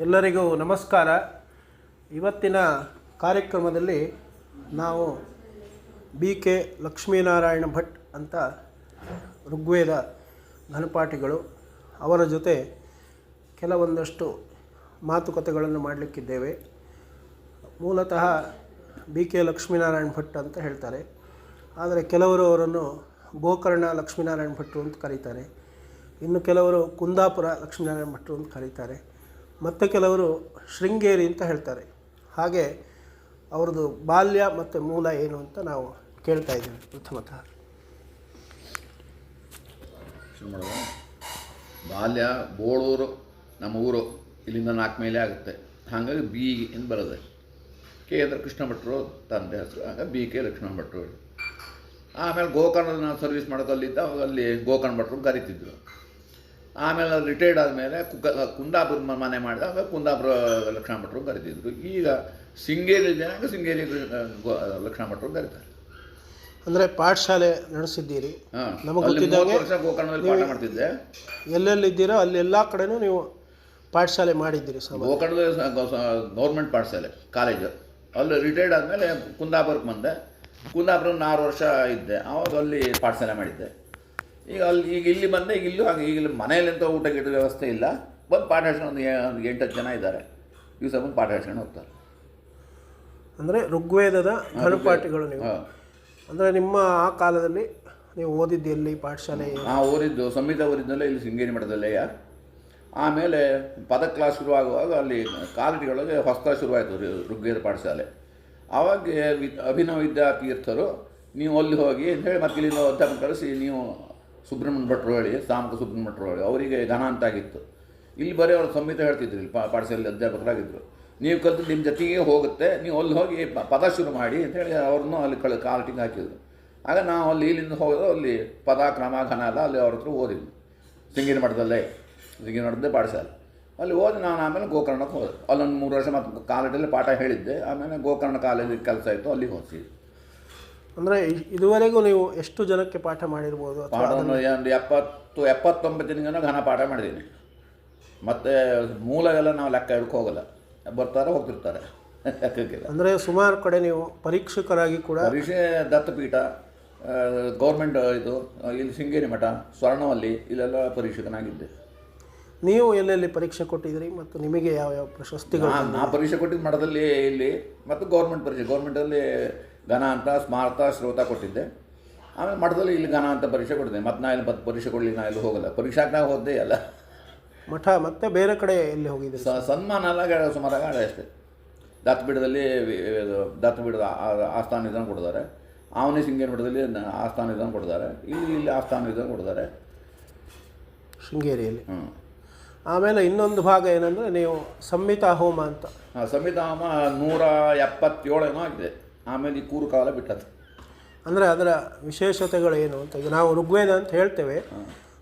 ಎಲ್ಲರಿಗೂ ನಮಸ್ಕಾರ. ಇವತ್ತಿನ ಕಾರ್ಯಕ್ರಮದಲ್ಲಿ ನಾವು ಬಿ ಕೆ ಲಕ್ಷ್ಮೀನಾರಾಯಣ ಭಟ್ ಅಂತ ಋಗ್ವೇದ ಘನಪಾಠಿಗಳು ಅವರ ಜೊತೆ ಕೆಲವೊಂದಷ್ಟು ಮಾತುಕತೆಗಳನ್ನು ಮಾಡಲಿಕ್ಕಿದ್ದೇವೆ. ಮೂಲತಃ ಬಿ ಕೆ ಲಕ್ಷ್ಮೀನಾರಾಯಣ ಭಟ್ ಅಂತ ಹೇಳ್ತಾರೆ. ಆದರೆ ಕೆಲವರು ಅವರನ್ನು ಗೋಕರ್ಣ ಲಕ್ಷ್ಮೀನಾರಾಯಣ ಭಟ್ರು ಅಂತ ಕರೀತಾರೆ. ಇನ್ನು ಕೆಲವರು ಕುಂದಾಪುರ ಲಕ್ಷ್ಮೀನಾರಾಯಣ ಭಟ್ರು ಅಂತ ಕರೀತಾರೆ. ಮತ್ತು ಕೆಲವರು ಶೃಂಗೇರಿ ಅಂತ ಹೇಳ್ತಾರೆ. ಹಾಗೆ ಅವ್ರದ್ದು ಬಾಲ್ಯ ಮತ್ತು ಮೂಲ ಏನು ಅಂತ ನಾವು ಕೇಳ್ತಾ ಇದ್ದೀವಿ ಪ್ರಥಮತಃ ಮಾಡೋದು ಬಾಲ್ಯ, ಬೋಳೂರು, ನಮ್ಮ ಊರು ಇಲ್ಲಿಂದ ನಾಲ್ಕು ಮೇಲೆ ಆಗುತ್ತೆ. ಹಾಗಾಗಿ ಬಿ ಎಂದು ಬರೋದೆ. ಕೆ ಅಂದರೆ ಕೃಷ್ಣ ಭಟ್ರು ತಂದೆ ಹೆಸರು. ಆಗ ಬಿ ಕೆ ಲಕ್ಷ್ಮಣ ಭಟ್ರು ಆಮೇಲೆ ಗೋಕರ್ಣದಲ್ಲಿ ನಾವು ಸರ್ವಿಸ್ ಮಾಡೋದಲ್ಲಿದ್ದ ಅವಾಗ ಅಲ್ಲಿ ಗೋಕರ್ಣ ಭಟ್ರು ಕರಿತಿದ್ರು. ಆಮೇಲೆ ರಿಟೈರ್ಡ್ ಆದಮೇಲೆ ಕುಂದಾಪುರ ಮನೆ ಮಾಡಿದಾಗ ಕುಂದಾಪುರ ಲಕ್ಷ್ಮಣ ಭಟ್ರು ಕರಿತಿದ್ರು. ಈಗ ಶೃಂಗೇರಿ ಜನಾಂಗ ಶೃಂಗೇರಿ ಲಕ್ಷಣ ಭಟ್ರು ಕರೀತಾರೆ. ಅಂದರೆ ಪಾಠಶಾಲೆ ನಡೆಸಿದ್ದೀರಿ. ನಮಗೆ ಗೊತ್ತಿದ್ದಂಗೆ ಗೋಕರ್ಣದಲ್ಲಿ ಪಾಠ ಮಾಡ್ತಿದ್ದೆ. ಎಲ್ಲೆಲ್ಲಿದ್ದೀರೋ ಅಲ್ಲಿ ಎಲ್ಲ ಕಡೆನೂ ನೀವು ಪಾಠಶಾಲೆ ಮಾಡಿದ್ದೀರಿ ಸರ್ ಗೋಕರ್ಣದ ಗೌರ್ಮೆಂಟ್ ಪಾಠಶಾಲೆ ಕಾಲೇಜು. ಅಲ್ಲಿ ರಿಟೈರ್ಡ್ ಆದಮೇಲೆ ಕುಂದಾಪುರಕ್ಕೆ ಬಂದೆ. ಕುಂದಾಪುರ ಆರು ವರ್ಷ ಇದ್ದೆ. ಆವಾಗ ಅಲ್ಲಿ ಪಾಠಶಾಲೆ ಮಾಡಿದ್ದೆ. ಈಗ ಅಲ್ಲಿ ಈಗ ಇಲ್ಲಿ ಬಂದೆ ಈಗ ಇಲ್ಲೂ ಹಾಗೆ ಈಗ ಇಲ್ಲಿ ಮನೆಯಲ್ಲಂತ ಊಟ ಗಿಟ್ಟ ವ್ಯವಸ್ಥೆ ಇಲ್ಲ. ಬಂದು ಪಾಠ ಹೇಳ್ಸ್ಕೊಂಡು ಒಂದು ಒಂದು ಎಂಟತ್ತು ಜನ ಇದ್ದಾರೆ. ದಿವಸ ಬಂದು ಪಾಠ ಹೇಳ್ಸ್ಕೊಂಡು ಹೋಗ್ತಾರೆ. ಅಂದರೆ ಋಗ್ವೇದದ ಘನಪಾಠಿಗಳು ನೀವು. ಹಾಂ. ಅಂದರೆ ನಿಮ್ಮ ಆ ಕಾಲದಲ್ಲಿ ನೀವು ಓದಿದ್ದು ಎಲ್ಲಿ ಪಾಠಶಾಲೆ ಆ ಓದಿದ್ದು ಸಂಹಿತ ಓದಿದ್ದಲ್ಲೇ ಇಲ್ಲಿ ಶೃಂಗೇರಿ ಮಠದಲ್ಲೇ ಆಮೇಲೆ ಪದ ಕ್ಲಾಸ್ ಶುರುವಾಗುವಾಗ ಅಲ್ಲಿ ಕಾಲೇಜುಗಳಿಗೆ ಹೊಸ್ತ ಶುರುವಾಯಿತು ಋಗ್ವೇದ ಪಾಠಶಾಲೆ. ಆವಾಗ ವಿ- ಅಭಿನವ ವಿದ್ಯಾತೀರ್ಥರು ನೀವು ಅಲ್ಲಿ ಹೋಗಿ ಅಂತೇಳಿ ಮತ್ತೆ ಇಲ್ಲಿಂದ ಅಧ್ಯಾಪಕ ಕಳಿಸಿ ನೀವು ಸುಬ್ರಹ್ಮಣ್ಯ ಭಟ್ರು ಹೇಳಿ ಸಾಮಕ ಸುಬ್ರಹ್ಮಣ್ಯ ಭಟ್ರು ಹೇಳಿ ಅವರಿಗೆ ಘನ ಅಂತ ಆಗಿತ್ತು ಇಲ್ಲಿ ಬರೀ ಅವರು ಸಂಹಿತ ಹೇಳ್ತಿದ್ರು ಇಲ್ಲಿ ಪಾಠಶಾಲೆ ಅಧ್ಯಾಪಕರಾಗಿದ್ದರು ನೀವು ಕಲಿತು ನಿಮ್ಮ ಜೊತೆಗೆ ಹೋಗುತ್ತೆ, ನೀವು ಅಲ್ಲಿ ಹೋಗಿ ಪದ ಶುರು ಮಾಡಿ ಅಂತೇಳಿ ಅವ್ರನ್ನೂ ಅಲ್ಲಿ ಕಳ ಕಾಲ್ಟಿಂಗ್ ಹಾಕಿದ್ರು. ಆಗ ನಾವು ಅಲ್ಲಿ ಇಲ್ಲಿಂದ ಹೋಗೋದು, ಅಲ್ಲಿ ಪದ, ಕ್ರಮ, ಘನ ಅಲ್ಲ ಅಲ್ಲಿ ಅವ್ರ ಹತ್ರ ಓದಿದ್ವಿ. ಸಿಂಗಿನ ಮಠದಲ್ಲೇ ಸಿಂಗಿನ ಮಠದ್ದೇ ಪಾಠಶಾಲೆ. ಅಲ್ಲಿ ಓದಿ ನಾನು ಆಮೇಲೆ ಗೋಕರ್ಣಕ್ಕೆ ಹೋದೆ. ಅಲ್ಲೊಂದು ಮೂರು ವರ್ಷ ಮತ್ತು ಕಾಲೇಜಲ್ಲಿ ಪಾಠ ಹೇಳಿದ್ದೆ, ಆಮೇಲೆ ಗೋಕರ್ಣ ಕಾಲೇಜಿಗೆ ಕೆಲಸ ಇತ್ತು ಅಲ್ಲಿಗೆ ಹೋಗಿ ಅಂದರೆ ಇದುವರೆಗೂ ನೀವು ಎಷ್ಟು ಜನಕ್ಕೆ ಪಾಠ ಮಾಡಿರ್ಬೋದು ಅಥವಾ ಪಾಠವನ್ನು ಒಂದು ಎಪ್ಪತ್ತು ಎಪ್ಪತ್ತೊಂಬತ್ತು ದಿನ ಘನ ಪಾಠ ಮಾಡಿದ್ದೀನಿ. ಮತ್ತು ಮೂಲ ಎಲ್ಲ ನಾವು ಲೆಕ್ಕ ಹಿಡ್ಕೊ ಹೋಗಲ್ಲ. ಬರ್ತಾರೆ ಹೋಗ್ತಿರ್ತಾರೆ. ಲೆಕ್ಕಕ್ಕಿಲ್ಲ. ಅಂದರೆ ಸುಮಾರು ಕಡೆ ನೀವು ಪರೀಕ್ಷಕರಾಗಿ ಕೂಡ ವಿಷಯ ದತ್ತಪೀಠ ಗೌರ್ಮೆಂಟ್ ಇದು ಇಲ್ಲಿ ಶೃಂಗೇರಿ ಮಠ ಸ್ವರ್ಣವಲ್ಲಿ ಇಲ್ಲೆಲ್ಲ ಪರೀಕ್ಷಕನಾಗಿದ್ದೆ. ನೀವು ಎಲ್ಲೆಲ್ಲಿ ಪರೀಕ್ಷೆ ಕೊಟ್ಟಿದ್ದೀರಿ ಮತ್ತು ನಿಮಗೆ ಯಾವ ಯಾವ ಪ್ರಶಸ್ತಿಗಳು ನಾ ಪರೀಕ್ಷೆ ಕೊಟ್ಟಿದ್ದು ಮಠದಲ್ಲಿ ಇಲ್ಲಿ ಮತ್ತು ಗೌರ್ಮೆಂಟ್ ಪರೀಕ್ಷೆ. ಗೌರ್ಮೆಂಟಲ್ಲಿ ಘನ ಅಂತ ಸ್ಮಾರತ ಶ್ರೋತ ಕೊಟ್ಟಿದ್ದೆ. ಆಮೇಲೆ ಮಠದಲ್ಲಿ ಇಲ್ಲಿ ಘನ ಅಂತ ಪರೀಕ್ಷೆ ಕೊಟ್ಟಿದ್ದೆ. ಮತ್ತು ನಾ ಇಲ್ಲಿ ಮತ್ತೆ ಪರೀಕ್ಷೆ ಕೊಡಲಿ ನಾ ಇಲ್ಲಿ ಹೋಗಲ್ಲ. ಪರೀಕ್ಷಾಕ್ನಾಗ ಹೋದೇ ಅಲ್ಲ. ಮಠ ಮತ್ತೆ ಬೇರೆ ಕಡೆ ಎಲ್ಲಿ ಹೋಗಿದ್ದೆ ಸ ಸನ್ಮಾನ ಎಲ್ಲ ಸುಮಾರಾಗಿ ಅಷ್ಟೇ. ದತ್ತಪೀಠದಲ್ಲಿ ದತ್ತಪೀಠದ ಆ- ಆಸ್ಥಾನ ಇದನ್ನು ಕೊಡ್ತಾರೆ. ಆವನಿ ಶೃಂಗೇರಿ ಮಠದಲ್ಲಿ ಆಸ್ಥಾನ ಇದನ್ನು ಕೊಡ್ತಾರೆ. ಇಲ್ಲಿ ಇಲ್ಲಿ ಆಸ್ಥಾನ ಇದನ್ನು ಕೊಡ್ತಾರೆ. ಶೃಂಗೇರಿಯಲ್ಲಿ. ಹ್ಞೂ ಆಮೇಲೆ ಇನ್ನೊಂದು ಭಾಗ ಏನಂದರೆ ನೀವು ಸಂಹಿತಾ ಹೋಮ ಅಂತ. ಸಂವಿಧಾನ ನೂರ ಎಪ್ಪತ್ತೇಳೇನೋ ಆಗಿದೆ. ಆಮೇಲೆ ಈ ಕೂರು ಕಾಲ ಬಿಟ್ಟದ್ದು. ಅಂದರೆ ಅದರ ವಿಶೇಷತೆಗಳು ಏನು ಅಂತ ಈಗ ನಾವು ಋಗ್ವೇದ ಅಂತ ಹೇಳ್ತೇವೆ.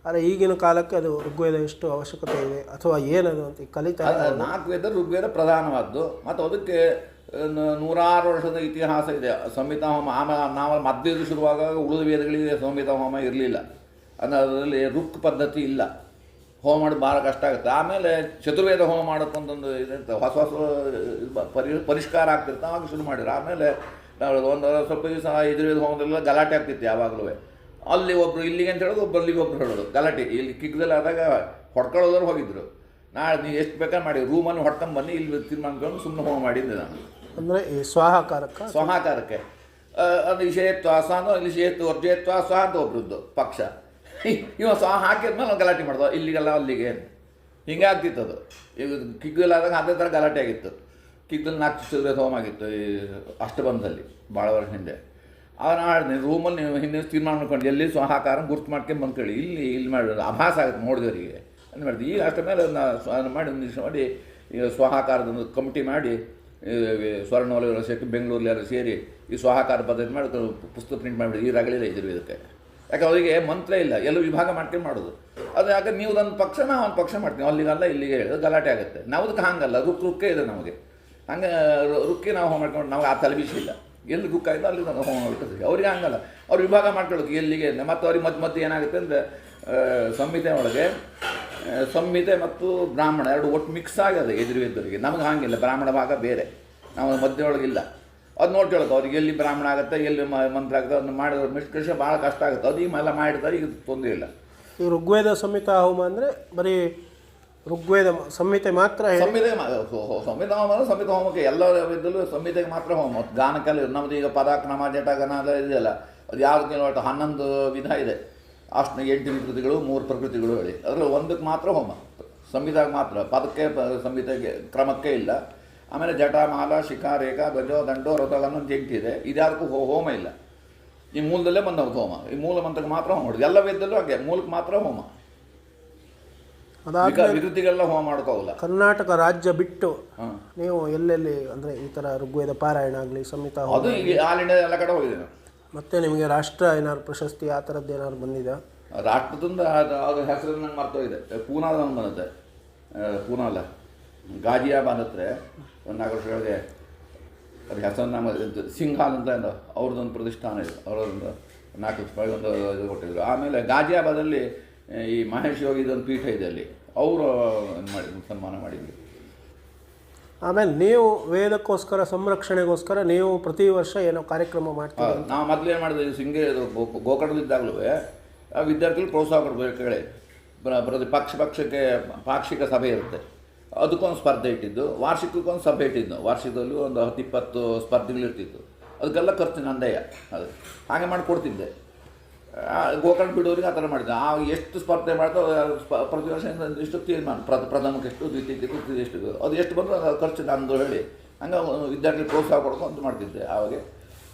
ಆದರೆ ಈಗಿನ ಕಾಲಕ್ಕೆ ಅದು ಋಗ್ವೇದ ಎಷ್ಟು ಅವಶ್ಯಕತೆ ಇದೆ ಅಥವಾ ಏನದು ಅಂತ ಈಗ ಕಲಿತಾ ನಾಲ್ಕು ವೇದ ಋಗ್ವೇದ ಪ್ರಧಾನವಾದ್ದು. ಮತ್ತು ಅದಕ್ಕೆ ನೂರಾರು ವರ್ಷದ ಇತಿಹಾಸ ಇದೆ. ಸಂಹಿತಾ ಹೋಮ ಆಮೇಲೆ ನಾವು ಮಧ್ಯದ ಶುರುವಾಗ ಉಳಿದ ವೇದಗಳಿಗೆ ಸಂಹಿತಾ ಹೋಮ ಇರಲಿಲ್ಲ. ಅಂದರೆ ಅದರಲ್ಲಿ ಋಕ್ ಪದ್ಧತಿ ಇಲ್ಲ. ಹೋಮ ಮಾಡೋದು ಭಾಳ ಕಷ್ಟ ಆಗುತ್ತೆ. ಆಮೇಲೆ ಚತುರ್ವೇದ ಹೋಮ ಮಾಡೋಕ್ಕೊಂದೊಂದು ಇದಿರ್ತದೆ ಹೊಸ ಹೊಸ ಪರಿ ಪರಿಷ್ಕಾರ ಆಗ್ತಿರ್ತ ಆವಾಗ ಶುರು ಮಾಡಿದ್ರು. ಆಮೇಲೆ ನಾವು ಒಂದು ಸ್ವಲ್ಪ ದಿವಸ ಯಜುರ್ವೇದ ಹೋಮದಲ್ಲ ಗಲಾಟೆ ಆಗ್ತಿತ್ತು ಯಾವಾಗಲೂ. ಅಲ್ಲಿ ಒಬ್ಬರು ಇಲ್ಲಿಗೆ ಅಂತ ಹೇಳೋದು ಒಬ್ಬರು ಅಲ್ಲಿಗೆ ಒಬ್ರು ಹೇಳೋದು. ಗಲಾಟೆ. ಇಲ್ಲಿ ಕಿಕ್ಕದಲ್ಲಿ ಆದಾಗ ಹೊಡ್ಕೊಳ್ಳೋದ್ರು ಹೋಗಿದ್ರು. ನಾಳೆ ನೀವು ಎಷ್ಟು ಬೇಕಾದ್ರೆ ಮಾಡಿ. ರೂಮಲ್ಲಿ ಹೊಡ್ಕೊಂಡ್ ಬನ್ನಿ ಇಲ್ಲಿ ತೀರ್ಮಾನಿಕೊಂಡು ಸುಮ್ಮನೆ ಹೋಮ ಮಾಡಿದ್ದೆ ನಾನು. ಅಂದರೆ ಸ್ವಾಹಾಕಾರಕ್ಕೆ ಸ್ವಾಹಾಕಾರಕ್ಕೆ. ಅದು ವಿಷಯತ್ವ ಅನ್ನೋ ಇಲ್ಲಿ ವಿಷಯತ್ವ ವರ್ಜಯತ್ವಾಸ ಅಂತ ಒಬ್ರದ್ದು ಪಕ್ಷ. ಇವ ಸ್ವ ಹಾಕಿದ್ಮೇಲೆ ಅವ್ನು ಗಲಾಟೆ ಮಾಡ್ದ ಇಲ್ಲಿಗೆಲ್ಲ ಅಲ್ಲಿಗೆ ಹಿಂಗೆ ಆಗ್ತಿತ್ತು ಅದು. ಈಗ ಕಿಗ್ಗಲಾದಾಗ ಅದೇ ಥರ ಗಲಾಟೆ ಆಗಿತ್ತು. ಕಿಗ್ಗಲ್ಲಿ ನಾಲ್ಕು ಚಿಲ್ಲರೆ ಹೋಮ್ ಆಗಿತ್ತು ಈ ಅಷ್ಟಬಂಧದಲ್ಲಿ ಭಾಳ ವರ್ಷ ಹಿಂದೆ. ಆಗ ನಾನು ರೂಮಲ್ಲಿ ನೀವು ಹಿಂದೆ ತೀರ್ಮಾನ ಮಾಡ್ಕೊಂಡು ಎಲ್ಲಿ ಸ್ವಹಾಕಾರ ಗುರ್ತು ಮಾಡ್ಕೊಂಡು ಬಂದ್ಕೊಳ್ಳಿ. ಇಲ್ಲಿ ಇಲ್ಲಿ ಮಾಡಿ, ಅಭಾಸ ಆಗುತ್ತೆ ನೋಡಿದವರಿಗೆ. ಅಂತ ಮಾಡಿದ್ವಿ ಈಗ ಅಷ್ಟ ಮೇಲೆ ನಾನು ಸ್ವ- ಮಾಡಿ ಒಂದು ಮಾಡಿ, ಈಗ ಸ್ವಹಾಕಾರದ ಒಂದು ಕಮಿಟಿ ಮಾಡಿ, ಈ ಸ್ವರ್ಣವಲಯ ಸೇರಿ, ಬೆಂಗಳೂರಲ್ಲಿ ಎಲ್ಲ ಸೇರಿ ಈ ಸ್ವಹಾಕಾರ ಪದ್ಧತಿ ಮಾಡಿ, ಪುಸ್ತಕ ಪ್ರಿಂಟ್ ಮಾಡಿಬಿಡಿ ಈ ರಗಳಿಲ್ಲ ಇದ್ರು ಇದಕ್ಕೆ. ಯಾಕೆ ಅವರಿಗೆ ಮಂತ್ರ ಇಲ್ಲ, ಎಲ್ಲ ವಿಭಾಗ ಮಾಡ್ಕೊಂಡು ಮಾಡೋದು. ಅದು ಯಾಕೆ ನೀವು ಒಂದು ಪಕ್ಷ, ನಾವು ಒಂದು ಪಕ್ಷ ಮಾಡ್ತೀವಿ. ಅಲ್ಲಿಗಲ್ಲ, ಇಲ್ಲಿಗೆ ಹೇಳಿದ್ರೆ ಗಲಾಟೆ ಆಗುತ್ತೆ. ನಾವುದಕ್ಕೆ ಹಾಗಲ್ಲ, ರುಕ್, ರುಕ್ಕೆ ಇದೆ ನಮಗೆ. ಹಂಗೆ ರುಕ್ಕೆ ನಾವು ಹೋಮ್ ಮಾಡ್ಕೊಂಡು, ನಾವು ಆ ತಲೆಬಿಸಿ ಇಲ್ಲ ಎಲ್ಲಿ ರುಕ್ಕ ಇದೆ ಅಲ್ಲಿ ನಾವು ಹೋಮ್ ಮಾಡ್ಕೊತೀವಿ ಅವ್ರಿಗೆ ಹಂಗಲ್ಲ. ಅವ್ರು ವಿಭಾಗ ಮಾಡ್ಕೊಳ್ಳೋದು ಎಲ್ಲಿಗೆ ಮತ್ತು ಅವ್ರಿಗೆ ಮಧ್ಯ ಮಧ್ಯೆ ಏನಾಗುತ್ತೆ ಅಂದರೆ ಸಂಹಿತೆ ಒಳಗೆ ಸಂಹಿತೆ ಮತ್ತು ಬ್ರಾಹ್ಮಣ ಎರಡು ಒಟ್ಟು ಮಿಕ್ಸ್ ಆಗ್ಯದ ಎದುರು ಎದುರಿಗೆ ನಮಗೆ ಹಾಗಿಲ್ಲ, ಬ್ರಾಹ್ಮಣ ಭಾಗ ಬೇರೆ. ನಾವು ಮಧ್ಯೊಳಗಿಲ್ಲ ಅದು ನೋಡ್ಕೊಳಕ್ಕೆ ಅವ್ರಿಗೆ ಎಲ್ಲಿ ಬ್ರಾಹ್ಮಣ ಆಗುತ್ತೆ ಎಲ್ಲಿ ಮಂತ್ರ ಆಗುತ್ತೆ ಅದನ್ನು ಮಾಡಿದ್ರೆ ನಿಷ್ಕರ್ಷ ಭಾಳ ಕಷ್ಟ ಆಗುತ್ತೆ. ಅದು ಇವೆಲ್ಲ ಎಲ್ಲ ಮಾಡಿರ್ತಾರೆ ಈಗ ತೊಂದರೆ ಇಲ್ಲ. ಈ ಋಗ್ವೇದ ಸಂಹಿತ ಹೋಮ ಅಂದರೆ ಬರೀ ಋಗ್ವೇದ ಸಂಹಿತೆ ಮಾತ್ರ ಸಂಹಿತೆ ಸಂಹಿತ ಹೋಮ ಅಂದ್ರೆ ಸಂಹಿತ ಹೋಮಕ್ಕೆ ಎಲ್ಲ ಇದ್ದಲ್ಲೂ ಸಂಹಿತೆಗೆ ಮಾತ್ರ ಹೋಮ. ಮತ್ತು ನಮ್ದು ನಮ್ಮದು ಈಗ ಪರಾಕ್ರಮ ಜಟಗನ ಎಲ್ಲ ಇದೆಯಲ್ಲ ಅದು ಯಾವ ಒಟ್ಟು ಹನ್ನೊಂದು ವಿಧ ಇದೆ. ಅಷ್ಟು ಎಂಟು ವಿಕೃತಿಗಳು ಮೂರು ಪ್ರಕೃತಿಗಳು ಹೇಳಿ. ಅದರಲ್ಲಿ ಒಂದಕ್ಕೆ ಮಾತ್ರ ಹೋಮ. ಸಂಹಿತಾಗ ಮಾತ್ರ ಪದಕ್ಕೆ ಸಂಹಿತೆಗೆ ಕ್ರಮಕ್ಕೆ ಇಲ್ಲ. ಆಮೇಲೆ ಜಟ ಮಾಲ ಶಿಖಾ ರೇಖಾ ಧ್ವಜೋ ದಂಡೋ ರಥಗಳನ್ನು ಎಂಟಿದೆ ಇದ್ಯಾವುದಕ್ಕೂ ಹೋ- ಹೋಮ ಇಲ್ಲ. ಈ ಮೂಲದಲ್ಲೇ ಬಂದವ್ರು ಹೋಮ. ಈ ಮೂಲ ಮಂತ್ರಕ್ಕೆ ಮಾತ್ರ ಹೋಮ ಮಾಡೋದು. ಎಲ್ಲ ವೇದದಲ್ಲೂ ಹಾಗೆ ಮೂಲಕ್ಕೆ ಮಾತ್ರ ಹೋಮ. ವಿಕೃತಿಗೆಲ್ಲ ಹೋಮ ಮಾಡ್ಕೋಲ್ಲ. ಕರ್ನಾಟಕ ರಾಜ್ಯ ಬಿಟ್ಟು ನೀವು ಎಲ್ಲೆಲ್ಲಿ ಅಂದರೆ ಈ ಥರ ಋಗ್ವೇದ ಪಾರಾಯಣ ಆಗಲಿ ಸಂಹಿತ ಅದು ಈಗ ಆಲ್ ಇಂಡಿಯಾ ಎಲ್ಲ ಕಡೆ ಹೋಗಿದೆ. ಮತ್ತೆ ನಿಮಗೆ ರಾಷ್ಟ್ರ ಏನಾದ್ರು ಪ್ರಶಸ್ತಿ ಆ ಥರದ್ದು ಏನಾದ್ರು ಬಂದಿದೆ ರಾಷ್ಟ್ರದಿಂದ ಅದು ಹೆಸರು ನಂಗೆ ಮರ್ತೋಗಿದೆ. ಪೂನಾದ ಆ, ಪೂನಾ ಅಲ್ಲ. ಗಾಜಿಯಾಬಾದ್ ಹತ್ರ ಒಂದು ನಾಲ್ಕು ವರ್ಷ ಒಳಗೆ ಅದು ಹೆಸರು ನಮ್ಮ ಸಿಂಘಾಲ್ ಅಂತ ಒಂದು ಅವ್ರದ್ದೊಂದು ಪ್ರತಿಷ್ಠಾನ ಇದೆ. ಅವರೊಂದು ನಾಲ್ಕು ರೂಪಾಯಿ ಒಂದು ಇದು ಕೊಟ್ಟಿದ್ರು. ಆಮೇಲೆ ಗಾಜಿಯಾಬಾದಲ್ಲಿ ಈ ಮಹೇಶ್ ಯೋಗಿದೊಂದು ಪೀಠ ಇದೆ ಅಲ್ಲಿ. ಅವರು ಮಾಡಿ ಸನ್ಮಾನ ಮಾಡಿದ್ವಿ ಆಮೇಲೆ ನೀವು ವೇದಕ್ಕೋಸ್ಕರ ಸಂರಕ್ಷಣೆಗೋಸ್ಕರ ನೀವು ಪ್ರತಿ ವರ್ಷ ಏನೋ ಕಾರ್ಯಕ್ರಮ ಮಾಡ್ತೀವಿ. ನಾವು ಮೊದಲು ಏನು ಮಾಡಿದ್ವಿ ಸಿಂಗೆ ಗೋಕರ್ಣದಿದ್ದಾಗಲೂ ಆ ವಿದ್ಯಾರ್ಥಿಗಳು ಪ್ರೋತ್ಸಾಹ ಕೊಡಬೇಕು ಹೇಳಿ. ಪ್ರ- ಪ್ರತಿ ಪಕ್ಷ ಪಕ್ಷಕ್ಕೆ ಪಾಕ್ಷಿಕ ಸಭೆ ಇರುತ್ತೆ. ಅದಕ್ಕೊಂದು ಸ್ಪರ್ಧೆ ಇಟ್ಟಿದ್ದು ವಾರ್ಷಿಕಕ್ಕೊಂದು ಸಭೆ ಇಟ್ಟಿದ್ದು. ವಾರ್ಷಿಕದಲ್ಲಿ ಒಂದು ಹತ್ತು ಇಪ್ಪತ್ತು ಸ್ಪರ್ಧೆಗಳಿರ್ತಿತ್ತು ಅದಕ್ಕೆಲ್ಲ ಖರ್ಚು ನಂದಯ್ಯ ಅದು. ಹಾಗೆ ಮಾಡಿಕೊಡ್ತಿದ್ದೆ. ಕೊಡ್ತಿದ್ದೆ ಗೋಕರ್ಣ ಬಿಡೋರಿಗೆ ಆ ಥರ ಮಾಡಿದ್ದೆ. ಆ ಎಷ್ಟು ಸ್ಪರ್ಧೆ ಮಾಡ್ತಾ ಸ್ಪ- ಪ್ರತಿ ವರ್ಷ ಇಷ್ಟು ತೀರ್ಮಾನ ಪ್ರ ಪ್ರಥಮಕ್ಕೆ ಎಷ್ಟು ದ್ವಿತೀಯಕ್ಕೆ ಎಷ್ಟು ಅದು ಎಷ್ಟು ಬಂದರೂ ಖರ್ಚು ನಂದು ಹೇಳಿ. ಹಂಗೆ ವಿದ್ಯಾರ್ಥಿ ಪ್ರೋತ್ಸಾಹ ಕೊಡ್ಕೊಂಡು ಮಾಡ್ತಿದ್ದೆ ಆವಾಗ.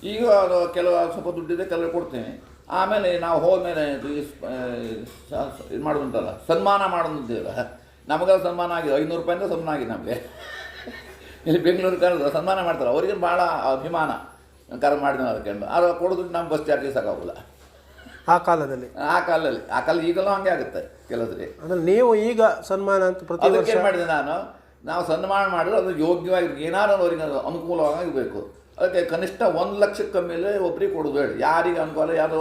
ಈಗ ಕೆಲವು ಸ್ವಲ್ಪ ದುಡ್ಡಿದೆ ಕೆಲವು ಕೊಡ್ತೀನಿ. ಆಮೇಲೆ ನಾವು ಇದು ಆ, ಸ- ಸ- ಇದು ಮಾಡೋದುಂಟಲ್ಲ ಸನ್ಮಾನ ಮಾಡೋದಿಲ್ಲ ನಮಗೆಲ್ಲ ಸನ್ಮಾನ ಆಗಿದೆ ಐನೂರು ರೂಪಾಯಿಂದ ಸನ್ಮಾನ ಆಗಿದೆ ನಮಗೆ ಇಲ್ಲಿ ಬೆಂಗಳೂರು ಕರೆದು ಸನ್ಮಾನ ಮಾಡ್ತಾರೆ ಅವ್ರಿಗೆ ಭಾಳ ಅಭಿಮಾನ ಕರೆ ಮಾಡಿದ ಅದಕ್ಕೆ ಅದು ಕೊಡೋದು ನಮ್ಮ ಬಸ್ ಚಾರ್ಜಸ್ ಆಗೋಲ್ಲ ಆ ಕಾಲದಲ್ಲಿ ಆ ಕಾಲದಲ್ಲಿ ಆ ಕಾಲ ಈಗಲೂ ಹಂಗೆ ಆಗುತ್ತೆ ಕೆಲಸರಿ ಅಂದರೆ ನೀವು ಈಗ ಸನ್ಮಾನ ಅಂತ ಪ್ರತಿ ಅದಕ್ಕೆ ವರ್ಷ ಏನು ಮಾಡಿದೆ ನಾನು ನಾವು ಸನ್ಮಾನ ಮಾಡಿದ್ರೆ ಅದು ಯೋಗ್ಯವಾಗಿ ಏನಾದ್ರು ಅವರಿಗೆ ಅನುಕೂಲವಾಗಬೇಕು ಅನುಕೂಲವಾಗಿರಬೇಕು ಅದಕ್ಕೆ ಕನಿಷ್ಠ ಒಂದು ಲಕ್ಷಕ್ಕೆ ಮೇಲೆ ಒಬ್ಬರಿಗೆ ಕೊಡೋದು ಹೇಳಿ ಯಾರಿಗೆ ಅನುಕೂಲ ಯಾರು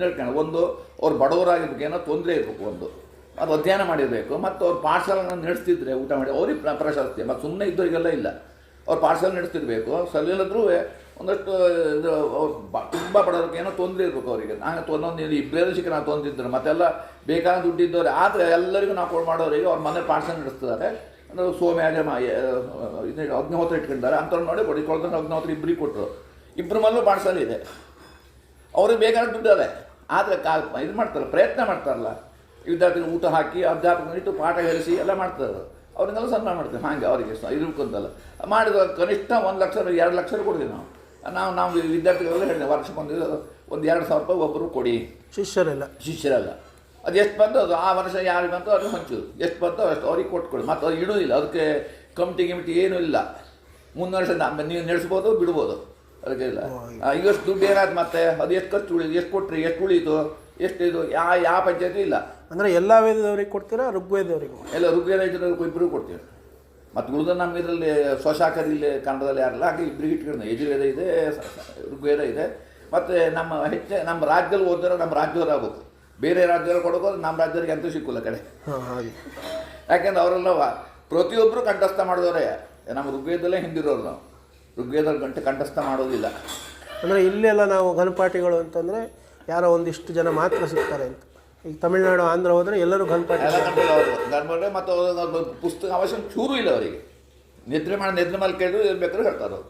ಹೇಳ್ಕೊಂಡು ಒಂದು ಅವ್ರು ಬಡವರಾಗಿರ್ಬೇಕು ಏನೋ ತೊಂದರೆ ಇರಬೇಕು ಒಂದು ಅದು ಅಧ್ಯಯನ ಮಾಡಿರಬೇಕು. ಮತ್ತು ಅವ್ರು ಪಾಠಶಾಲೆಗಳನ್ನು ನಡೆಸ್ತಿದ್ರೆ ಊಟ ಮಾಡಿ, ಅವ್ರಿಗೆ ಪ್ರ- ಪ್ರಶಸ್ತಿ, ಮತ್ತು ಸುಮ್ಮನೆ ಇದ್ದವರಿಗೆಲ್ಲ ಇಲ್ಲ. ಅವ್ರು ಪಾರ್ಸಲ್ ನಡೆಸ್ತಿರ್ಬೇಕು. ಸಲ್ಲಿಲ್ಲದ್ರೂ ಒಂದಷ್ಟು, ಇದು ಅವ್ರು ಬ ತುಂಬ ಬಡವ್ರಿಗೆ ಏನೋ ತೊಂದರೆ ಇರಬೇಕು ಅವರಿಗೆ. ನಾನು ತೊಂದೊಂದು ಇಬ್ಬರೇ ಶಿಕ್ಷಣ ನಾನು ತೊಂದಿದ್ರು, ಮತ್ತೆಲ್ಲ ಬೇಕಾದ ದುಡ್ಡಿದ್ದವ್ರೆ ಆದರೆ ಎಲ್ಲರಿಗೂ ನಾವು ಕೊಡು ಮಾಡೋರಿಗೆ ಅವ್ರ ಮನೆ ಪಾರ್ಸಲ್ ನಡೆಸ್ತಿದ್ದಾರೆ. ಅಂದರೆ ಸೋಮ್ಯಾಜ ಇದು ಅಗ್ನಿಹೋತ್ರ ಇಟ್ಕೊಂಡಿದ್ದಾರೆ. ಅಂಥವ್ರು ನೋಡಿ ಕೊಡಿ ಕೊಡ್ತಾರೆ ಅಗ್ನಿಹೋತ್ರ ಇಬ್ಬರಿಗೆ ಕೊಟ್ಟರು ಇಬ್ಬರ ಮಲ್ಲೂ ಪಾಠಶಾಲೆ ಇದೆ. ಅವ್ರಿಗೆ ಬೇಕಾದ ದುಡ್ಡು ಅದೇ. ಆದರೆ ಕಾ ಇದು ಮಾಡ್ತಾರಲ್ಲ, ಪ್ರಯತ್ನ ಮಾಡ್ತಾರಲ್ಲ. ವಿದ್ಯಾರ್ಥಿಗಳು ಊಟ ಹಾಕಿ ಅಧ್ಯಾಪಕನಿಟ್ಟು ಇಟ್ಟು ಪಾಠ ಹೇಳಿಸಿ ಎಲ್ಲ ಮಾಡ್ತಾರೆ ಅವ್ರನ್ನೆಲ್ಲ ಸನ್ಮಾನ ಮಾಡ್ತೀವಿ. ಹಾಗೆ ಅವರಿಗೆ ಇದಕ್ಕಂತಲ್ಲ ಮಾಡಿದ ಕನಿಷ್ಠ ಒಂದು ಲಕ್ಷ ಎರಡು ಲಕ್ಷ ಕೊಡ್ತೀವಿ ನಾವು. ನಾವು ನಾವು ವಿದ್ಯಾರ್ಥಿಗಳೆಲ್ಲ ಹೇಳಿದೆ ವರ್ಷಕ್ಕೊಂದು ಒಂದು ಎರಡು ಸಾವಿರ ರೂಪಾಯಿ ಒಬ್ಬರು ಕೊಡಿ. ಶಿಷ್ಯರೆಲ್ಲ. ಶಿಷ್ಯರಲ್ಲ. ಅದು ಎಷ್ಟು ಬಂತು? ಅದು ಆ ವರ್ಷ ಯಾರಿಗೆ ಬಂತು? ಅದು ಹಂಚು. ಎಷ್ಟು ಬಂತು ಅಷ್ಟು ಅವ್ರಿಗೆ ಕೊಟ್ಕೊಡಿ ಮತ್ತು ಅದು ಇಲ್ಲ. ಅದಕ್ಕೆ ಕಮಿಟಿ ಗಿಮಿಟಿ ಏನೂ ಇಲ್ಲ. ಮುಂದೆ ವರ್ಷ ನೀವು ನಡೆಸ್ಬೋದು ಬಿಡ್ಬೋದು. ಅದಕ್ಕೆ ಇಲ್ಲ. ಈಗಷ್ಟು ಇವಷ್ಟು ದುಡ್ಡು ಏನಾಯ್ತು ಮತ್ತೆ? ಅದು ಎಷ್ಟು ಖರ್ಚು ಉಳಿದು ಎಷ್ಟು ಕೊಟ್ಟರೆ ಎಷ್ಟು ಉಳೀತು? ಎಷ್ಟು ಇದು ಯಾ ಯಾವ ಪಂಚಾಯತಿ ಇಲ್ಲ. ಅಂದರೆ ಎಲ್ಲ ವೇದದವ್ರಿಗೆ ಕೊಡ್ತೀರಾ ಋಗ್ವೇದವರಿಗೂ ಎಲ್ಲ ಋಗ್ವೇದ ಯಜುರ್ವೇದ ಇಬ್ಬರು ಕೊಡ್ತೀವಿ. ಮತ್ತು ಉಳಿದ ನಮ್ಮ ಇದರಲ್ಲಿ ಸ್ವಶಾಖರಿ ಇಲ್ಲಿ ಕನ್ನಡದಲ್ಲಿ ಯಾರಲ್ಲ ಹಾಗೆ ಇಬ್ಬರಿಗೆ ಇಟ್ಕೊಂಡು ಯಜುರ್ವೇದ ಇದೆ ಋಗ್ವೇದ ಇದೆ. ಮತ್ತು ನಮ್ಮ ಹೆಚ್ಚು ನಮ್ಮ ರಾಜ್ಯದಲ್ಲಿ ಓದಿದ್ರೆ ನಮ್ಮ ರಾಜ್ಯದವ್ರು ಆಗುತ್ತೆ ಬೇರೆ ರಾಜ್ಯದಲ್ಲಿ ಕೊಡೋದು ನಮ್ಮ ರಾಜ್ಯದವ್ರಿಗೆ ಅಂತೂ ಸಿಕ್ಕಿಲ್ಲ ಕಡೆ. ಯಾಕೆಂದ್ರೆ ಅವರೆಲ್ಲ ಪ್ರತಿಯೊಬ್ಬರು ಕಂಠಸ್ಥ ಮಾಡಿದವರೇ. ನಮ್ಮ ಋಗ್ವೇದಲ್ಲೇ ಹಿಂದಿರೋರು ನಾವು. ಋಗ್ವೇದ ಗಂಟೆ ಕಂಠಸ್ಥ ಮಾಡೋದಿಲ್ಲ. ಅಂದರೆ ಇಲ್ಲೆಲ್ಲ ನಾವು ಘನಪಾಠಿಗಳು ಅಂತಂದರೆ ಯಾರೋ ಒಂದಿಷ್ಟು ಜನ ಮಾತ್ರ ಸಿಗ್ತಾರೆ ಅಂತ. ಈಗ ತಮಿಳ್ನಾಡು ಆಂಧ್ರ ಹೋದರೆ ಎಲ್ಲರೂ ಗಣಪತಿ ಮತ್ತು ಪುಸ್ತಕ ಅವಶ್ಯ ಚೂರು ಇಲ್ಲ ಅವರಿಗೆ. ನಿದ್ರೆ ಮಾಡಿ ನಿದ್ರೆ ಮೇಲೆ ಕೇಳಿದ್ರು ಇರ್ಬೇಕಾದ್ರೆ ಹೇಳ್ತಾರೆ ಅವರು.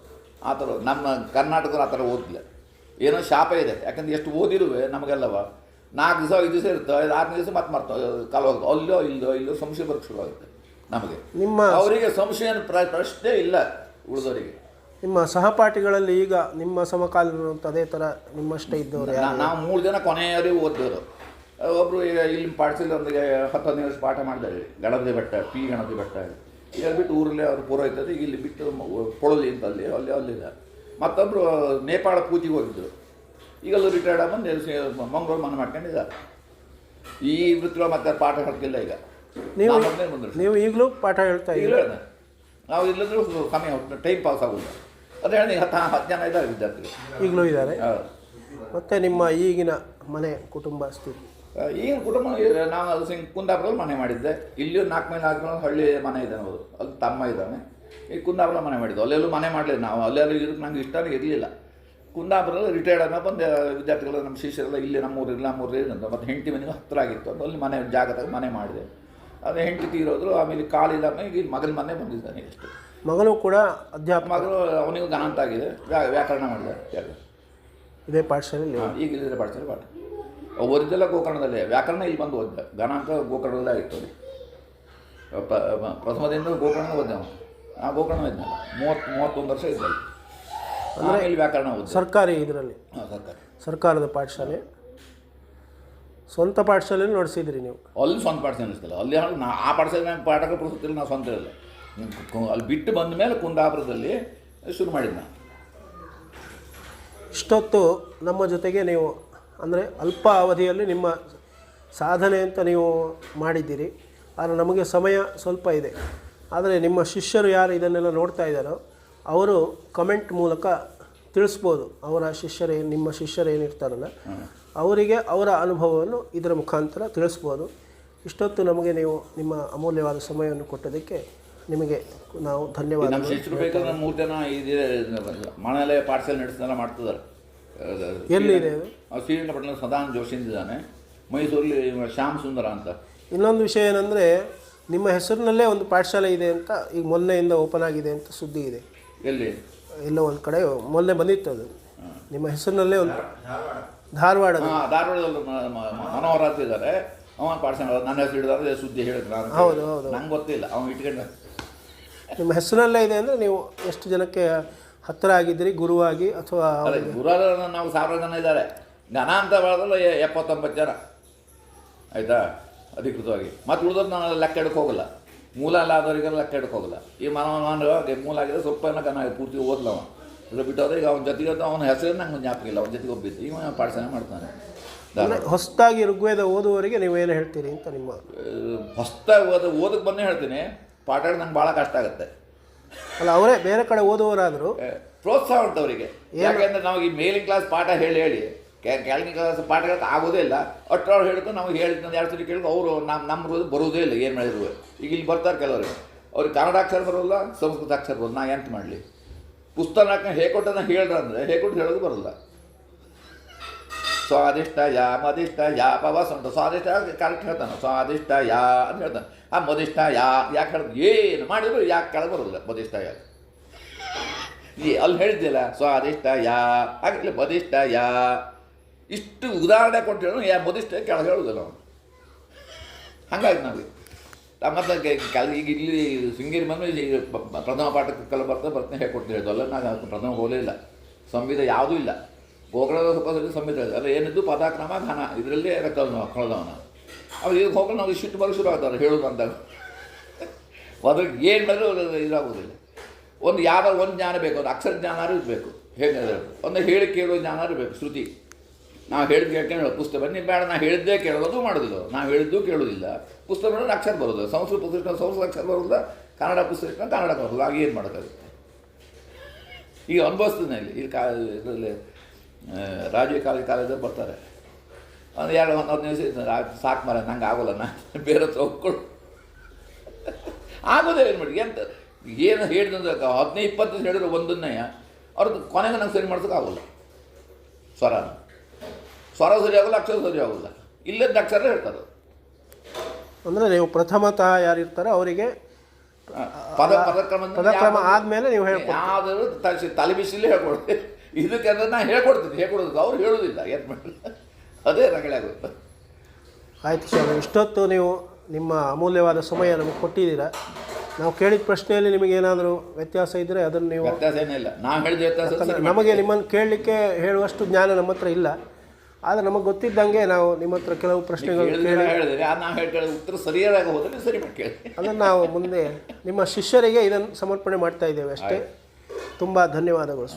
ಆ ಥರ ನಮ್ಮ ಕರ್ನಾಟಕದ ಆ ಥರ ಓದಿಲ್ಲ ಏನೋ ಶಾಪ ಇದೆ. ಯಾಕಂದ್ರೆ ಎಷ್ಟು ಓದಿರುವೆ ನಮಗೆಲ್ಲವ. ನಾಲ್ಕು ದಿವಸ ಐದು ದಿವಸ ಇರುತ್ತೆ ಆರನೇ ದಿವಸ ಮತ್ತೆ ಮರ್ತ ಕಾಲ ಹೋಗುತ್ತೆ ಅಲ್ಲೋ ಇಲ್ಲೋ ಇಲ್ಲೋ ಸಂಶಯ ಬರೋಕ್ಕೆ ಶುರು ಆಗುತ್ತೆ ನಮಗೆ. ನಿಮ್ಮ ಅವರಿಗೆ ಸಂಶಯ ಪ್ರ ಪ್ರಶ್ನೆ ಇಲ್ಲ ಉಳಿದವರಿಗೆ. ನಿಮ್ಮ ಸಹಪಾಠಿಗಳಲ್ಲಿ ಈಗ ನಿಮ್ಮ ಸಮಕಾಲೀನ ಅಂತ ಅದೇ ಥರ ನಿಮ್ಮಷ್ಟೇ ಇದ್ದವರು ನಾವು ಮೂರು ಜನ ಕೊನೆಯವರೆಗೂ ಓದಿದವರು. ಒಬ್ಬರು ಇಲ್ಲಿ ಪಾಠದಲ್ಲಿ ಒಂದು ಹತ್ತೊಂದು ವರ್ಷ ಪಾಠ ಮಾಡಿದ್ದಾರೆ. ಗಣಪತಿ ಬೆಟ್ಟ ಪಿ ಗಣಪತಿ ಬೆಟ್ಟ ಈಗ ಬಿಟ್ಟು ಊರಲ್ಲೇ ಅವರು ಪೂರ ಈಗ ಇಲ್ಲಿ ಬಿಟ್ಟು ಪೊಳಲಿ ಅಂತ ಅಲ್ಲಿ ಅಲ್ಲಿ ಅಲ್ಲಿಲ್ಲ ಮತ್ತೊಬ್ಬರು ನೇಪಾಳ ಪೂಜೆಗೆ ಹೋಗಿದ್ದರು ಈಗಲ್ಲೂ ರಿಟೈರ್ಡ್ ಬಂದು ಮಂಗಳೂರು ಮನೆ ಮಾಡ್ಕೊಂಡಿದ್ದಾರೆ. ಈ ವೃತ್ತಿಗಳು ಮತ್ತೆ ಪಾಠ ಹೇಳ್ತಿಲ್ಲ ಈಗ. ನೀವು ನೀವು ಈಗಲೂ ಪಾಠ ಹೇಳ್ತಾ ಇಲ್ಲ. ನಾವು ಇಲ್ಲಂದ್ರೂ ಸಮಯ ಟೈಮ್ ಪಾಸ್ ಆಗೋಲ್ಲ ಅದೇ ಹೇಳಿ ಹತ್ತು ಹತ್ತು ಜನ ಇದ್ದಾರೆ ವಿದ್ಯಾರ್ಥಿಗಳು. ಈಗಲೂ ಇದ್ದಾರೆ. ಮತ್ತೆ ಮತ್ತು ನಿಮ್ಮ ಈಗಿನ ಮನೆ ಕುಟುಂಬ ಸ್ಥಿತಿ? ಈಗಿನ ಕುಟುಂಬ. ನಾವು ಅದು ಸಿಂಗ್ ಕುಂದಾಪುರದಲ್ಲಿ ಮನೆ ಮಾಡಿದ್ದೆ. ಇಲ್ಲಿಯೂ ನಾಲ್ಕು ಮನೆ ನಾಲ್ಕು ಮನೆ ಹಳ್ಳಿ ಮನೆ ಇದೆ ನಾವು ಅಲ್ಲಿ ತಮ್ಮ ಇದ್ದಾನೆ. ಈ ಕುಂದಾಪುರ ಮನೆ ಮಾಡಿದ್ದು. ಅಲ್ಲೆಲ್ಲೂ ಮನೆ ಮಾಡಲಿಲ್ಲ ನಾವು. ಅಲ್ಲೆಲ್ಲ ಇರೋಕ್ಕೆ ನಂಗೆ ಇಷ್ಟ ಇರಲಿಲ್ಲ. ಕುಂದಾಪುರದಲ್ಲಿ ರಿಟೈರ್ಡ್ ಆದ ಬಂದು ವಿದ್ಯಾರ್ಥಿಗಳು ನಮ್ಮ ಶಿಷ್ಯರೆಲ್ಲ ಇಲ್ಲಿ ನಮ್ಮೂರಿಲ್ಲ ನಮ್ಮೂರಲ್ಲಿ ಅಂತ ಮತ್ತು ಹೆಂಡತಿ ಮನೆಗೆ ಹತ್ತಿರ ಆಗಿತ್ತು. ಅಂತ ಅಲ್ಲಿ ಮನೆ ಜಾಗದಾಗ ಮನೆ ಮಾಡಿದೆ. ಅದೇ ಹೆಂಡತಿ ತೀರೋದ್ರು ಆಮೇಲೆ ಕಾಲಿಲ್ಲ ಈಗ ಇಲ್ಲಿ ಮಗನ ಮನೆ ಬಂದಿದ್ದಾನೆ ಅಷ್ಟೇ. ಮಗನೂ ಕೂಡ ಅಧ್ಯಾಪಕ. ಮಗಳು ಅವನಿಗೂ ಗಣಾಂತ ಆಗಿದೆ ವ್ಯಾ ವ್ಯಾಕರಣ ಯಾರು? ಇದೇ ಪಾಠಶಾಲೆಯಲ್ಲಿ ಈಗ ಇಲ್ಲಿದ್ರೆ ಪಾಠಶಾಲೆ ಪಾಠ. ಓದಿದ್ದೆಲ್ಲ ಗೋಕರ್ಣದಲ್ಲೇ. ವ್ಯಾಕರಣ ಇಲ್ಲಿ ಬಂದು ಓದಿದ್ದ ಗಣಾಂಕ ಗೋಕರ್ಣದಲ್ಲೇ ಆಗಿತ್ತು ಅಲ್ಲಿ ಪ್ರಥಮದಿಂದ ಗೋಕರ್ಣ ಓದಿದೆ ಅವನು. ಆ ಗೋಕರ್ಣ ಇದ್ನಲ್ಲ. ಮೂವತ್ತು ಮೂವತ್ತೊಂದು ವರ್ಷ ಇದ್ದಲ್ಲಿ ಇಲ್ಲಿ ವ್ಯಾಕರಣ ಓದಿದೆ. ಸರ್ಕಾರಿ ಇದರಲ್ಲಿ. ಹಾಂ ಸರ್ಕಾರಿ. ಸರ್ಕಾರದ ಪಾಠಶಾಲೆ. ಸ್ವಂತ ಪಾಠಶಾಲೆಯಲ್ಲಿ ನಡೆಸಿದ್ರಿ ನೀವು. ಅಲ್ಲಿ ಸ್ವಂತ ಪಾಠಶಾಲೆ ನಡೆಸ್ತಿಲ್ಲ ಅಲ್ಲಿ ನಾ ಆ ಪಾಠಶಾಲೆ ನಂಗೆ ಪಾಠಕ್ಕೆ ಪುಸ್ತಕದಲ್ಲಿ ನಾವು ಸ್ವಂತ ಇರಲ್ಲ ಅಲ್ಲಿ ಬಿಟ್ಟು ಬಂದ ಮೇಲೆ ಕುಂದಾಪುರದಲ್ಲಿ ಶುರು ಮಾಡಿದ್ದು ಇಷ್ಟೊತ್ತು ನಮ್ಮ ಜೊತೆಗೆ ನೀವು, ಅಂದರೆ ಅಲ್ಪ ಅವಧಿಯಲ್ಲಿ ನಿಮ್ಮ ಸಾಧನೆ ಅಂತ ನೀವು ಮಾಡಿದ್ದೀರಿ. ಆದರೆ ನಮಗೆ ಸಮಯ ಸ್ವಲ್ಪ ಇದೆ. ಆದರೆ ನಿಮ್ಮ ಶಿಷ್ಯರು ಯಾರು ಇದನ್ನೆಲ್ಲ ನೋಡ್ತಾ ಇದ್ದಾರೋ, ಅವರು ಕಮೆಂಟ್ ಮೂಲಕ ತಿಳಿಸ್ಬೋದು ಅವರ ಶಿಷ್ಯರೇ, ನಿಮ್ಮ ಶಿಷ್ಯರು ಏನಿರ್ತಾರಲ್ಲ, ಅವರಿಗೆ ಅವರ ಅನುಭವವನ್ನು ಇದರ ಮುಖಾಂತರ ತಿಳಿಸ್ಬೋದು. ಇಷ್ಟೊತ್ತು ನಮಗೆ ನೀವು ನಿಮ್ಮ ಅಮೂಲ್ಯವಾದ ಸಮಯವನ್ನು ಕೊಟ್ಟದಕ್ಕೆ ನಿಮಗೆ ನಾವು ಧನ್ಯವಾದ ನಮ್ಮ ಶಿಷ್ಯರು ಬೇಕಾದ್ರೆ ಮೂರು ಜನ ಇದೆ ಮನೆಯಲ್ಲೇ ಪಾರ್ಸೆಲ್ ನಡೆಸ್ತಾರೆ ಮಾಡ್ತಿದ್ದಾರೆ. ಎಲ್ಲಿದೆ ಅದು? ಶ್ರೀರಂಗಪಟ್ಟಣ ಸದಾನ್ ಜೋಶಿ ಇದ್ದಾನೆ. ಮೈಸೂರಲ್ಲಿ ಶ್ಯಾಮ್ ಸುಂದರ ಅಂತ. ಇನ್ನೊಂದು ವಿಷಯ ಏನಂದರೆ ನಿಮ್ಮ ಹೆಸರಿನಲ್ಲೇ ಒಂದು ಪಾಠಶಾಲೆ ಇದೆ ಅಂತ ಈಗ ಮೊನ್ನೆಯಿಂದ ಓಪನ್ ಆಗಿದೆ ಅಂತ ಸುದ್ದಿ ಇದೆ. ಎಲ್ಲಿ? ಎಲ್ಲೋ ಒಂದು ಕಡೆ ಮೊನ್ನೆ ಬಂದಿತ್ತು ಅದು. ನಿಮ್ಮ ಹೆಸರಿನಲ್ಲೇ ಒಂದು ಧಾರವಾಡ. ಧಾರವಾಡದಲ್ಲಿ ಮನೋಹರ ಅಂತ ಇದ್ದಾರೆ. ಅವನ ಪಾಠಶಾಲೆ ನನ್ನ ಹೆಸರು ಹಿಡಿದಾರೆ ಸುದ್ದಿ ಹೇಳಿದ್ರು ಹೌದು, ಹೌದು. ನಂಗೆ ಗೊತ್ತಿಲ್ಲ. ಅವ್ನು ಇಟ್ಕೊಂಡ ನಿಮ್ಮ ಹೆಸರಲ್ಲೇ ಇದೆ ಅಂದರೆ ನೀವು ಎಷ್ಟು ಜನಕ್ಕೆ ಹತ್ತಿರ ಆಗಿದ್ದೀರಿ ಗುರುವಾಗಿ ಅಥವಾ ಗುರುವಾರ ನಾವು ಸಾವಿರ ಜನ ಇದ್ದಾರೆ. ಘನ ಅಂತ ಬೆಳೆದ್ರೆ ಎಪ್ಪತ್ತೊಂಬತ್ತು ಜನ. ಆಯಿತಾ? ಅಧಿಕೃತವಾಗಿ. ಮತ್ತು ಉಳಿದ್ರೆ ನಾನು ಲೆಕ್ಕ ಇಡಕ್ಕೆ ಹೋಗಲ್ಲ. ಮೂಲ ಅಲ್ಲಾದವರಿಗೆಲ್ಲ ಲೆಕ್ಕ ಇಡಕ್ಕೆ ಹೋಗಲ್ಲ. ಈ ಮನೋಮಾನ ಮೂಲ ಆಗಿದೆ ಸ್ವಲ್ಪ ಏನೋ ಘನ ಪೂರ್ತಿ ಓದ್ಲವ ಅದು ಬಿಟ್ಟೋದ್ರೆ ಈಗ ಅವನ ಜೊತೆಗೆ ಅವನ ಹೆಸರು ನಂಗೆ ಜ್ಞಾಪಕ ಇಲ್ಲ. ಅವನ ಜೊತೆಗೆ ಒಬ್ಬಿದ್ದು ಈಗ ಪಾಠಸನೆ ಮಾಡ್ತಾನೆ. ಹೊಸದಾಗಿ ಋಗ್ವೇದ ಓದುವವರಿಗೆ ನೀವು ಏನು ಹೇಳ್ತೀರಿ ಅಂತ ನಿಮ್ಮ ಹೊಸದಾಗಿ ಓದ ಓದಕ್ಕೆ ಬಂದೇ ಹೇಳ್ತೀನಿ. ಪಾಠ ನಂಗೆ ಭಾಳ ಕಷ್ಟ ಆಗುತ್ತೆ. ಅಲ್ಲ ಅವರೇ ಬೇರೆ ಕಡೆ ಓದುವವರಾದರೂ ಪ್ರೋತ್ಸಾಹ ಉಂಟು ಅವರಿಗೆ ಯಾಕೆಂದ್ರೆ ನಾವು ಈ ಮೇಲಿನ ಕ್ಲಾಸ್ ಪಾಠ ಹೇಳಿ ಹೇಳಿ ಕೆಳಗಿನ ಕ್ಲಾಸ್ ಪಾಠಗಳಕ್ಕೆ ಆಗೋದೇ ಇಲ್ಲ. ಅಷ್ಟು ಅವ್ರು ಹೇಳಿದ್ರು ನಾವು ಹೇಳಿದ್ನ ಎರಡು ಸರಿ ಕೇಳಿದ್ರು ಅವರು ನಮ್ಮ ನಮ್ಮ ಬರೋದೇ ಇಲ್ಲ ಏನು ಮಾಡಿದ್ರು? ಈಗ ಇಲ್ಲಿ ಬರ್ತಾರೆ ಕೆಲವರು. ಅವ್ರಿಗೆ ಕನ್ನಡ ಅಕ್ಷರ ಬರೋಲ್ಲ ಸಂಸ್ಕೃತ ಅಕ್ಷರ ಬರೋಲ್ಲ ನಾ ಎಂತ ಮಾಡಲಿ? ಪುಸ್ತಕ ಹೇಳ್ಕೊಟ್ಟನ ಹೇಳ್ರ ಅಂದರೆ ಹೇಳ್ಕೊಟ್ಟು ಹೇಳೋದು ಬರೋಲ್ಲ ಸ್ವಾದಿಷ್ಟ ಯಾ ಮದಿಷ್ಟ ಯಾ ಪವ ಉಂಟು ಸ್ವಾದಿಷ್ಟ ಕರೆಕ್ಟ್ ಹೇಳ್ತಾನೆ ಸ್ವಾದಿಷ್ಟ ಯಾ ಅಂತ ಹೇಳ್ತಾನೆ. ಆ ಮದಿಷ್ಟ ಯಾ ಯಾಕೆ ಹೇಳ್ದು ಏನು ಮಾಡಿದ್ರು ಯಾಕೆ ಕೆಳಗೆ ಬರೋದಿಲ್ಲ ಮದಿಷ್ಟ ಯಾ ಈ ಅಲ್ಲಿ ಹೇಳಿದ್ದಿಲ್ಲ ಸ್ವಾದಿಷ್ಟ ಯಾ ಹಾಗೆ ಮದಿಷ್ಟ ಯಾ ಇಷ್ಟು ಉದಾಹರಣೆ ಕೊಟ್ಟು ಯಾ ಮದಿಷ್ಟ ಕೆಳಗೆ ಹೇಳೋದಿಲ್ಲ ಅವನು. ಹಂಗಾಗಿ ನಾವು ಮತ್ತೆ ಕೆಲ ಈಗ ಇಲ್ಲಿ ಶೃಂಗೇರಿ ಬಂದರೆ ಪ್ರಥಮ ಪಾಠಕ್ಕೆ ಕಲ ಬರ್ತಾ ಬರ್ತಾನೆ ಹೇಳ್ಕೊಡ್ತೀನಿ ಹೇಳ್ದಲ್ಲ ನಾನು ಪ್ರಥಮ ಹೋಗಲಿಲ್ಲ ಸಂವಿಧ ಯಾವುದೂ ಇಲ್ಲ. ಗೋಕಳದ ಸ್ವಲ್ಪ ಸಮೇತ ಅಲ್ಲ, ಏನಿದ್ದು? ಪದಾಕ್ರಮ, ಘನ. ಇದರಲ್ಲೇ ಕಲ್ ಕಳೆದವನ ಅವಾಗ ಈಗ ಹೋಗಲು ನಾವು ಸಿಟ್ಟು ಬರೋ ಶುರು ಆಗ್ತಾರೆ ಹೇಳೋದು ಅಂದಾಗ. ಅದ್ರಿಗೆ ಏನು ಮಾಡಿದ್ರು ಇದಾಗೋದಿಲ್ಲ ಒಂದು ಯಾವ್ದಾರು ಒಂದು ಜ್ಞಾನ ಬೇಕು, ಒಂದು ಅಕ್ಷರ ಜ್ಞಾನಾರು ಇರಬೇಕು. ಹೇಗೆ ಒಂದು ಹೇಳಿ ಕೇಳೋ ಜ್ಞಾನ ಬೇಕು, ಶ್ರುತಿ. ನಾವು ಹೇಳಿದ್ದು ಕೇಳ್ಕೊಂಡು ಪುಸ್ತಕ ಬನ್ನಿ. ಬೇಡ ನಾನು ಹೇಳಿದ್ದೇ ಕೇಳೋದು ಮಾಡೋದಿಲ್ಲ. ನಾವು ಹೇಳಿದ್ದು ಕೇಳೋದಿಲ್ಲ ಪುಸ್ತಕ ನೋಡಿದ್ರೆ ಅಕ್ಷರ ಬರೋದು ಸಂಸ್ಕೃತ ಪುಸ್ತಕ ಸಂಸ್ಕೃತ ಅಕ್ಷರ ಬರೋದಿಲ್ಲ ಕನ್ನಡ ಪುಸ್ತಕ ಕನ್ನಡ ಬರೋದು ಆಗ ಏನು ಮಾಡೋಕ್ಕಾಗುತ್ತೆ? ಈಗ ಅನುಭವಿಸ್ತೀನಿ ಇಲ್ಲಿ ಇಲ್ಲಿ ಕಾ ಇದರಲ್ಲಿ ರಾಜೀವ್ ಕಾಲೇಜ್ ಕಾಲೇಜಲ್ಲಿ ಬರ್ತಾರೆ. ಒಂದು ಎರಡು ಒಂದು ಹದಿನೈದು ದಿವಸ ಸಾಕು ಮರ ನಂಗೆ ಆಗೋಲ್ಲ ನಾನು ಬೇರೆ ಹತ್ರ ಆಗೋದೇ ಏನು ಮಾಡಿ ಎಂತ? ಏನು ಹೇಳಿದ್ರೆ ಹದಿನೈದು ಇಪ್ಪತ್ತು ದಿವಸ ಹೇಳಿದ್ರೆ ಒಂದನ್ನೇ. ಅವ್ರದ್ದು ಕೊನೆಗೆ ನಂಗೆ ಸರಿ ಮಾಡ್ಸೋಕೆ ಆಗೋಲ್ಲ. ಸ್ವರನ ಸ್ವರ ಸರಿ ಆಗೋಲ್ಲ ಅಕ್ಷರ ಸರಿ ಆಗೋಲ್ಲ. ಇಲ್ಲದ ಅಕ್ಷರ ಹೇಳ್ತಾರೆ. ಅಂದರೆ ನೀವು ಪ್ರಥಮತಃ ಯಾರು ಇರ್ತಾರೋ ಅವರಿಗೆ ಪದ ಪದಕ್ರಮ ಪದಕ್ರಮ ಆದಮೇಲೆ ನೀವು ಹೇಳಿ ಆದರೂ ತಲೆ ಬಿಸಿಲೇ ಹೇಳ್ಕೊಡ್ತೀನಿ ಇದಕ್ಕೆ ಅದನ್ನು ನಾನು ಹೇಳ್ಕೊಡ್ತೀನಿ ಹೇಳ್ಕೊಡೋದು ಅವ್ರು ಹೇಳೋದಿಲ್ಲ ಏನು ಮಾಡಲ್ಲ ಅದೇ ರಗಳೆ ಆಗುತ್ತೆ. ಆಯ್ತು ಸ್ವಾಮಿ ಇಷ್ಟೊತ್ತು ನೀವು ನಿಮ್ಮ ಅಮೂಲ್ಯವಾದ ಸಮಯ ನಮಗೆ ಕೊಟ್ಟಿದ್ದೀರಾ. ನಾವು ಕೇಳಿದ ಪ್ರಶ್ನೆಯಲ್ಲಿ ನಿಮಗೇನಾದರೂ ವ್ಯತ್ಯಾಸ ಇದ್ದರೆ ಅದನ್ನು ನೀವು ವ್ಯತ್ಯಾಸ ಏನಿಲ್ಲ ನಾನು ಹೇಳಿದ ವ್ಯತ್ಯಾಸ ನಮಗೆ ನಿಮ್ಮನ್ನು ಕೇಳಲಿಕ್ಕೆ ಹೇಳುವಷ್ಟು ಜ್ಞಾನ ನಮ್ಮ ಹತ್ರ ಇಲ್ಲ. ಆದರೆ ನಮಗೆ ಗೊತ್ತಿದ್ದಂಗೆ ನಾವು ನಿಮ್ಮ ಹತ್ರ ಕೆಲವು ಪ್ರಶ್ನೆಗಳು ಕೇಳಿ ಹೇಳಿದ್ರೆ. ಉತ್ತರ ಸರಿಯಾಗಿ ಹೋದರೆ ಸರಿ ಮಾಡಿ ಕೇಳಿ. ಅದನ್ನು ನಾವು ಮುಂದೆ ನಿಮ್ಮ ಶಿಷ್ಯರಿಗೆ ಇದನ್ನು ಸಮರ್ಪಣೆ ಮಾಡ್ತಾ ಇದ್ದೇವೆ ಅಷ್ಟೇ. ತುಂಬ ಧನ್ಯವಾದಗಳು.